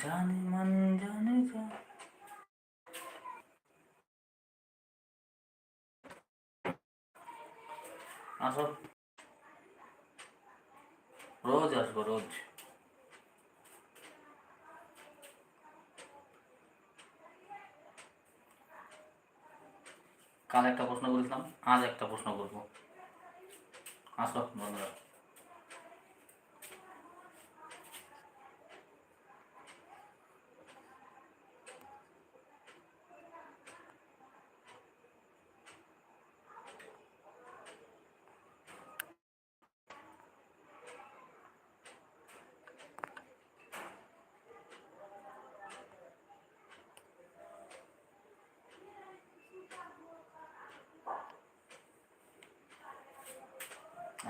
জানে মন জানে যা আসো। রোজ আসব, রোজ। কাল একটা প্রশ্ন করেছিলাম, আজ একটা প্রশ্ন করব। আসো বন্ধুরা।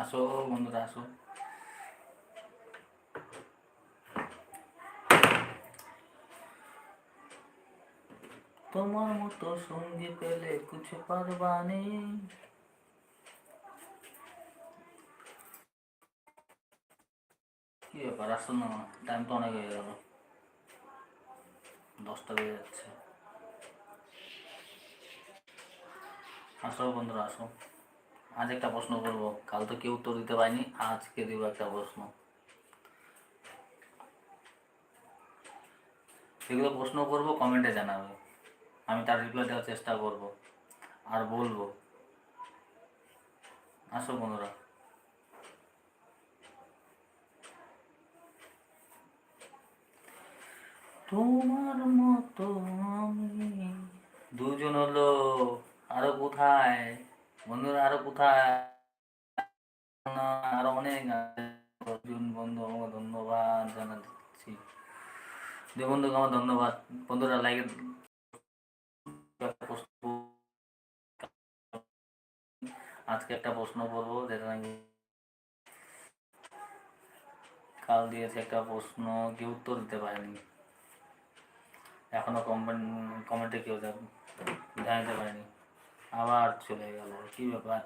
আসো বন্ধুরা, আসো। তোমার মতো সঙ্গী পেলে কিছু পারবানি কি ব্যাপার, আসো না টাইম তো অনেক হয়ে গেল। দশটা বেজে যাচ্ছে। আসো বন্ধুরা, আসো। আজ একটা প্রশ্ন করব। কাল তো কেউ উত্তর দিতে পারেনি, আজকে দিব একটা প্রশ্ন। সেগুলো প্রশ্ন করব কমেন্টে জানাবে। আমি তার রিপ্লাই দেওয়ার চেষ্টা করব আর বলব। আসো বন্ধুরা। তোমার মতো আমি। দুজন হলো, আরও কোথায়? বন্ধুরা, আরও কোথায়? আরও অনেক অর্জুন, বন্ধু আমাকে ধন্যবাদ জানাচ্ছি। যে বন্ধুকে আমার ধন্যবাদ। বন্ধুরা লাইক আজকে একটা প্রশ্ন করব, যেটা নাকি কাল দিয়েছে একটা প্রশ্ন, কেউ উত্তর দিতে পারেনি। এখনও কমেন্ট কমেন্টে কেউ জানাতে পারেনি। আবার চলে গেল, কি ব্যাপার?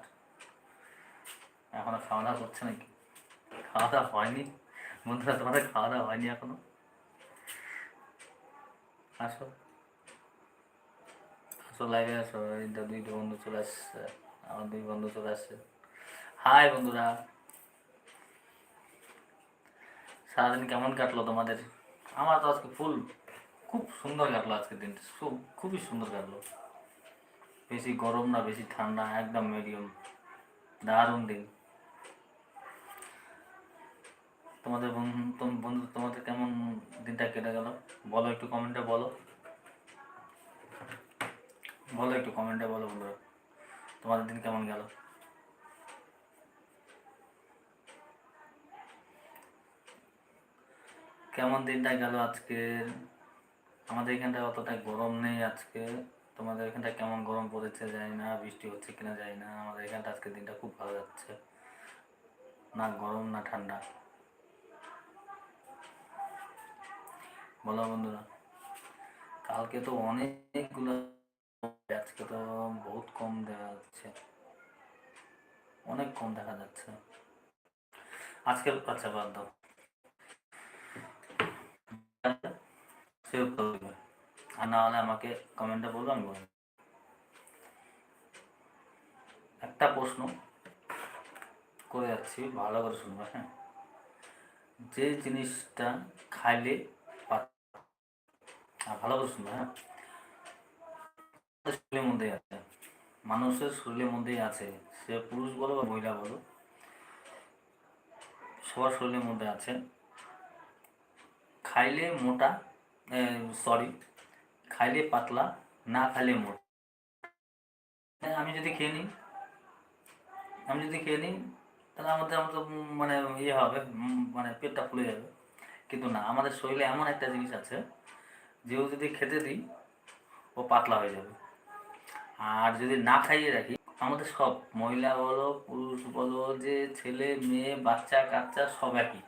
এখনও খাওয়া দাওয়া করছে নাকি? খাওয়া দাওয়া হয়নি? বন্ধুরা, তোমাদের খাওয়া দাওয়া হয়নি এখনও? আসো। আসো লাইভে আসো। এই তো দুইটা বন্ধু চলে আসছে আমার দুই বন্ধু চলে আসছে। হাই বন্ধুরা। সারাদিন কেমন কাটলো তোমাদের? আমার তো আজকে ফুল খুব সুন্দর কাটলো আজকের দিনটা। খুব খুবই সুন্দর কাটলো। বেশি গরম না, বেশি ঠান্ডা, একদম মিডিয়াম দারুণ দিন। তোমাদের বন্ধু, তোম- বন্ধু, তোমাদের কেমন দিনটা কেটে গেল? বলো একটু কমেন্টে বলো। বলো একটু কমেন্টে বলো বন্ধুরা। তোমাদের দিন কেমন গেল? কেমন দিনটা গেল আজকে আমাদের এখানটায় অতটা গরম নেই আজকে। তোমাদের এখানটা কেমন গরম পড়েছে জানি না, বৃষ্টি হচ্ছে কিনা জানি না, আমাদের এখানটা আজকে দিনটা খুব ভালো যাচ্ছে। না গরম, না ঠান্ডা। বলো বন্ধুরা, কালকে তো অনেকগুলো, আজকে তো বহুত কম দেখা যাচ্ছে। অনেক কম দেখা যাচ্ছে। আজকে আচ্ছা বাদ দাও। সেভ করে দেবে আর না হলে আমাকে কমেন্টে বলব, আমি বলব একটা প্রশ্ন করে যাচ্ছি, ভালো করে শুনব হ্যাঁ? যে জিনিসটা খাইলে ভালো করে শুনব হ্যাঁ? শরীরের মধ্যেই আছে। মানুষের শরীরের মধ্যেই আছে। সে পুরুষ বলো বা মহিলা বলো, সবার শরীরের মধ্যে আছে। খাইলে মোটা সরি খাইলে পাতলা না খাইলে মোটা। হ্যাঁ, আমি যদি খেয়ে নিই আমি যদি খেয়ে নিই তাহলে আমাদের আমাদের মানে ইয়ে হবে মানে পেটটা ফুলে যাবে। কিন্তু না আমাদের শরীরে এমন একটা জিনিস আছে যেও যদি খেতে দিই ও পাতলা হয়ে যাবে। আর যদি না খাইয়ে রাখি আমাদের সব মহিলা বলো পুরুষ বলো যে ছেলে মেয়ে বাচ্চা কাচ্চা সব একই।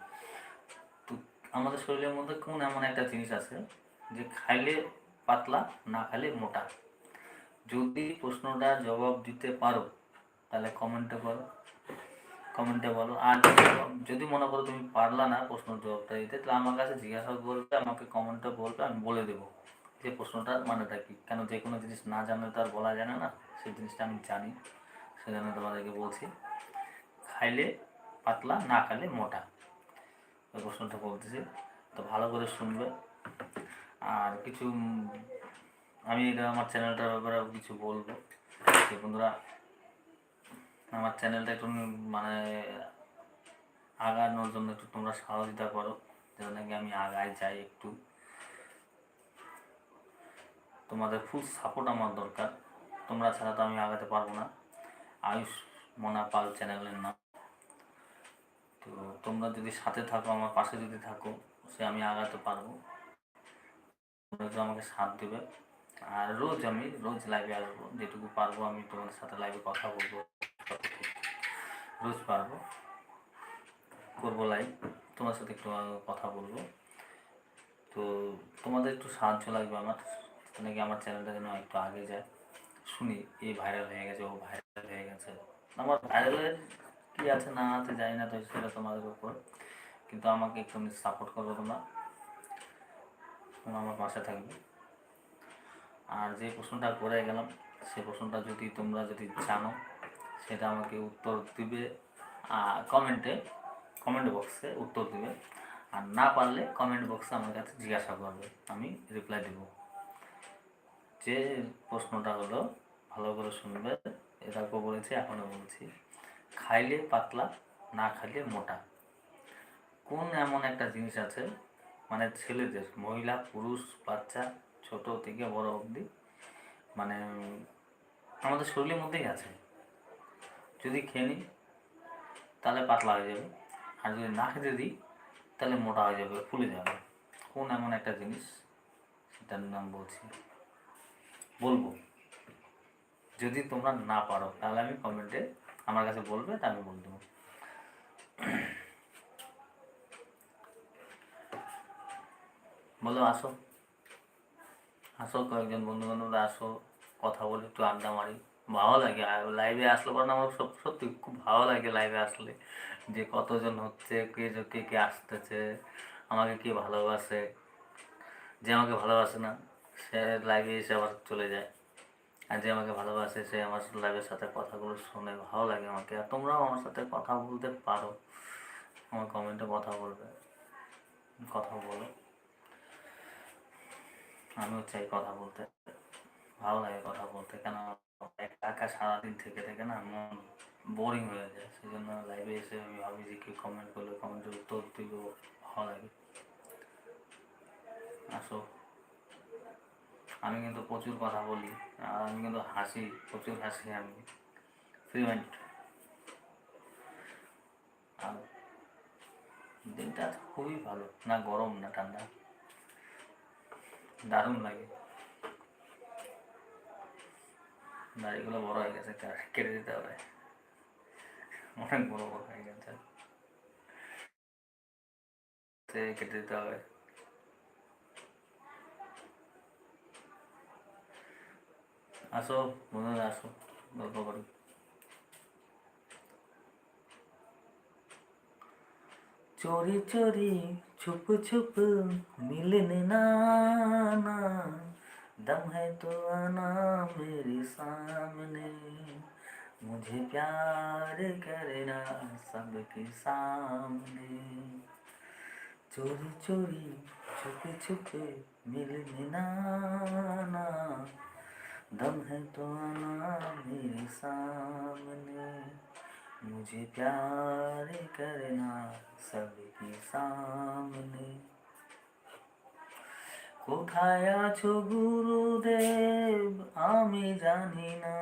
তো আমাদের শরীরের মধ্যে কোন এমন একটা জিনিস আছে যে খাইলে পাতলা না খাইলে মোটা। যদি প্রশ্নটা জবাব দিতে পারো, তাহলে কমেন্টে করো কমেন্টে বলো। আর যদি মনে করো তুমি পারলা না প্রশ্নের জবাবটা দিতে, তাহলে আমার কাছে জিজ্ঞাসা করবে, আমাকে কমেন্টে বলবে, আমি বলে দেবো যে প্রশ্নটার মানেটা কি। কেন যে কোনো জিনিস না জানলে তো আর বলা জানে না সেই জিনিসটা আমি জানি সেজন্য তোমাদেরকে বলছি, খাইলে পাতলা, না খাইলে মোটা। প্রশ্নটা বলতেছি, তো ভালো করে শুনবে। আর কিছু আমি এটা আমার চ্যানেলটার ব্যাপারে কিছু বলব। যে বন্ধুরা, আমার চ্যানেলটা একটু মানে আগানোর জন্য একটু তোমরা সহযোগিতা করো, যেন নাকি আমি আগায় যাই একটু। তোমাদের ফুল সাপোর্ট আমার দরকার। তোমরা ছাড়া তো আমি আগাতে পারব না। আয়ুষ মনা পাল চ্যানেলের নাম। তো তোমরা যদি সাথে থাকো, আমার পাশে যদি থাকো, সে আমি আগাতে পারব। একটু আমাকে সাথ দেবে। আর রোজ আমি, রোজ লাইভে আসব। যেটুকু পারব আমি তোমাদের সাথে লাইভে কথা বলব। রোজ পারব। করব লাইভ তোমার সাথে একটু কথা বলব। তো তোমাদের একটু সাহায্য লাগবে আমার। নাকি আমার চ্যানেলটা যেন একটু আগে যায়। শুনি এই ভাইরাল হয়ে গেছে, ও ভাইরাল হয়ে গেছে। আমার ভাইরালের কি আছে না আছে জানি না, তো সেটা তোমাদের উপর। কিন্তু আমাকে একটু সাপোর্ট করবে তোমরা। তোমরা আমার পাশে থাকবে। আর যে প্রশ্নটা করে গেলাম সেই প্রশ্নটা যদি তোমরা যদি জানো, সেটা আমাকে উত্তর দিবে কমেন্টে কমেন্ট বক্সে উত্তর দিবে। আর না পারলে কমেন্ট বক্সে আমার কাছে জিজ্ঞাসা করবে, আমি রিপ্লাই দেব। যে প্রশ্নটা হলো, ভালো করে শুনবে এটাকেও বলেছি, এখনও বলছি, খাইলে পাতলা, না খাইলে মোটা। কোন এমন একটা জিনিস আছে মানে ছেলেদের, মহিলা, পুরুষ, বাচ্চা, ছোট থেকে বড় অবধি মানে আমাদের শরীরের মধ্যেই আছে। যদি খেয়ে নিই, তাহলে পাতলা হয়ে যাবে। আর যদি না খেতে দিই, তাহলে মোটা হয়ে যাবে, ফুলে যাবে। কোন এমন একটা জিনিস, সেটার নাম বলছি, বলব। যদি তোমরা না পারো, তাহলে আমি কমেন্টে আমার কাছে বলবে, তা আমি বলে দেবো। বলো, আসো। আসো, কয়েকজন বন্ধু বান্ধবরা আসো, কথা বলে, একটু আড্ডা মারি। ভালো লাগে লাইভে আসলে পরে আমার সব, সত্যি খুব ভালো লাগে লাইভে আসলে। যে কতজন হচ্ছে, কে কে কে আসতেছে, আমাকে কে ভালোবাসে। যে আমাকে ভালোবাসে না, সে লাইভে এসে আবার চলে যায়। আর যে আমাকে ভালোবাসে, সে আমার লাইভের সাথে কথাগুলো শুনে। ভালো লাগে আমাকে, আর তোমরাও আমার সাথে কথা বলতে পারো। আমার কমেন্টে কথা বলবে। কথা বলো। আমিও চাই কথা বলতে। ভালো লাগে কথা বলতে। কেন একা সারাদিন থেকে থেকে না মন বোরিং হয়ে যায়। সেই জন্য লাইভে এসে আমি ভাবি যে কেউ কমেন্ট করলে কমেন্টের উত্তর দিব, ভালো লাগে। আসো আমি কিন্তু প্রচুর কথা বলি, আর আমি কিন্তু হাসি, প্রচুর হাসি আমি। ফ্রি মাইন্ড আর দিনটা খুবই ভালো। না গরম, না ঠান্ডা। দারুণ লাগে। দাড়িগুলো বড় হয়ে গেছে কেটে দিতে হবে। অনেক বড় বড় হয়ে গেছে। কেটে দিতে হবে। আসো, বন্ধুরা, আসো, গল্প করি। চোরি চোরি छुप छुप मिलने ना ना। दम है तो आना मेरे सामने। मुझे प्यार करना सबके सामने। चोरी चोरी, छुप छुप मिलने ना ना। दम है तो आना मेरे सामने। मुझे प्यार करना सबके सामने কোথায় আছো গুরুদেব আমি জানি না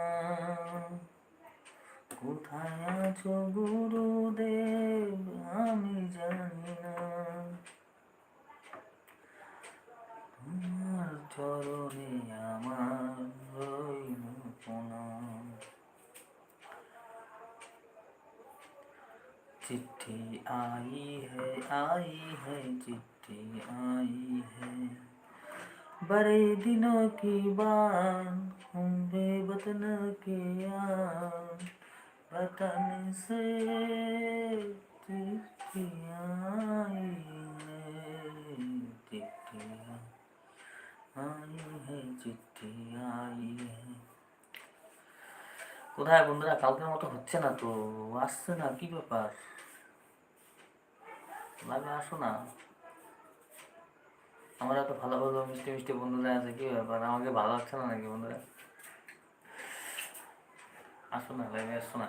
কোথায় আছো গুরুদেব আমি জানি না তোমার চরণে আমার রইল প্রণাম चिट्ठी आई है आई है, चिट्ठी आई है। बड़े दिनों की बात हम बेवतन के यार से चिट्ठियाँ आई हैं चिट्ठियाँ आई है চিঠি आई है। কোথায় বন্ধুরা? কালকের মতো হচ্ছে না তো। আসছে না, কি ব্যাপার? লাগে আসো না। আমার এত ভালো ভালো মিষ্টি মিষ্টি বন্ধুরা আছে, কি ব্যাপার? আমাকে ভালো লাগছে না নাকি বন্ধুরা? আসো না, লাইভে আসো না।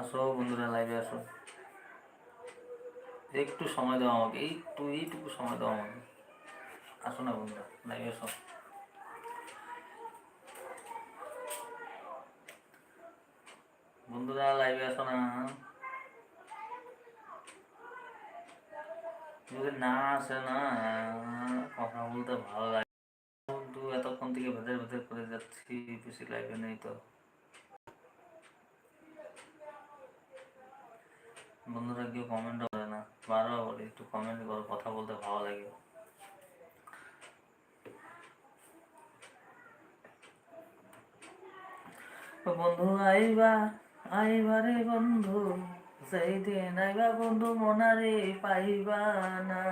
আসো বন্ধুরা, লাইভে আসো। একটু সময় দাও আমাকে একটু, এইটুকু সময় দাও আমাকে। আসো না বন্ধুরা আসো। বন্ধুরা লাইভে আসো না। যদি না আসে না। কথা বলতে ভালো লাগে এতক্ষণ থেকে ভেতর ভেতর করে যাচ্ছি, বেশি লাইভে নেই তো। বন্ধুরা, কেউ কমেন্টও করে না। বারবার বলি, একটু কমেন্ট করো, কথা বলতে ভালো লাগে। বন্ধু, আইবা আইবা রে বন্ধু সেই দিন আইবা বন্ধু, মনারে পাইবা না।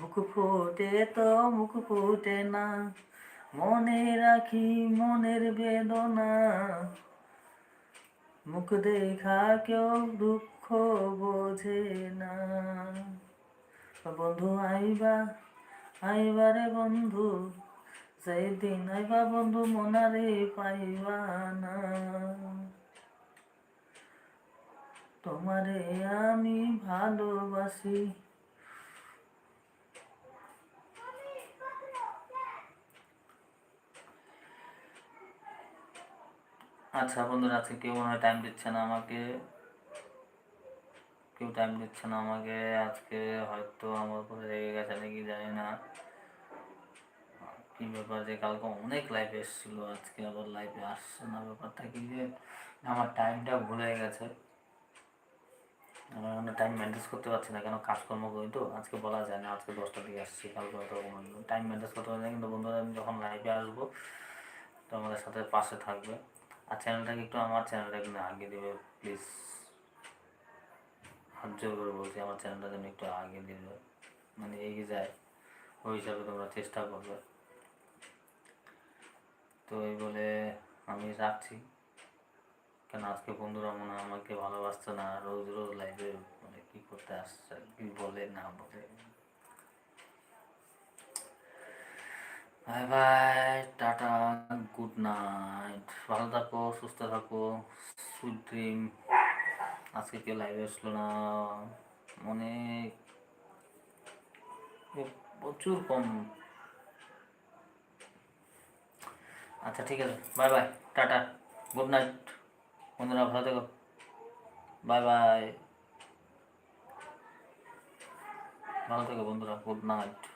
মুখ ফুটে তো, মুখ ফুটে না, মনে রাখি মনের বেদনা। মুখ দেখা কেউ দুঃখ বোঝে না। বন্ধু, আইবা আইবা রে বন্ধু আইবা বন্ধু মনারে পাইবা না। তোমারে আমি ভালোবাসি। আচ্ছা বন্ধুরা, আজকে কেউ মনে হয় টাইম দিচ্ছে না আমাকে। কেউ টাইম দিচ্ছে না আমাকে। আজকে হয়তো আমার উপরে রেগে গেছে নাকি জানি না। কি ব্যাপার যে কালকে অনেক লাইভে এসেছিল, আজকে আবার লাইভে আসছে না। ব্যাপারটা কি যে, আমার টাইমটা ভুলে গেছে। আমার মানে টাইম ম্যানেজ করতে পারছি না, কেন কাজকর্ম করি তো? আজকে বলা যায় না, আজকে দশটার দিকে আসছি, কালকে হয়তো টাইম ম্যানেজ করতে পারছি না, কিন্তু বন্ধুরা, আমি যখন লাইভে আসব, তো আমাদের সাথে পাশে থাকবে। আর চ্যানেলটাকে একটু আমার চ্যানেলটাকে না আগে দেবে প্লিজ হাত জোর করে বলছি, আমার চ্যানেলটা যেন একটু আগে দেবে। মানে এগিয়ে যায়, ওই হিসাবে তোমরা চেষ্টা করবে। তো এই বলে আমি রাখছি। কেন আজকে বন্ধুরা মনে হয় আমাকে ভালোবাসছে না, রোজ রোজ লাইভে মানে কি করতে আসছে, কি বলে না বলে। Bye bye tata good night ভালো থাকো, সুস্থ থাকো সুইট ড্রিম আজকে কেউ লাইভে আসলো না। অনেক, প্রচুর কম। আচ্ছা ঠিক আছে। Bye bye. Tata. Good night. বন্ধুরা, ভালো থেকো। Bye bye. ভালো থেকো বন্ধুরা। Good night.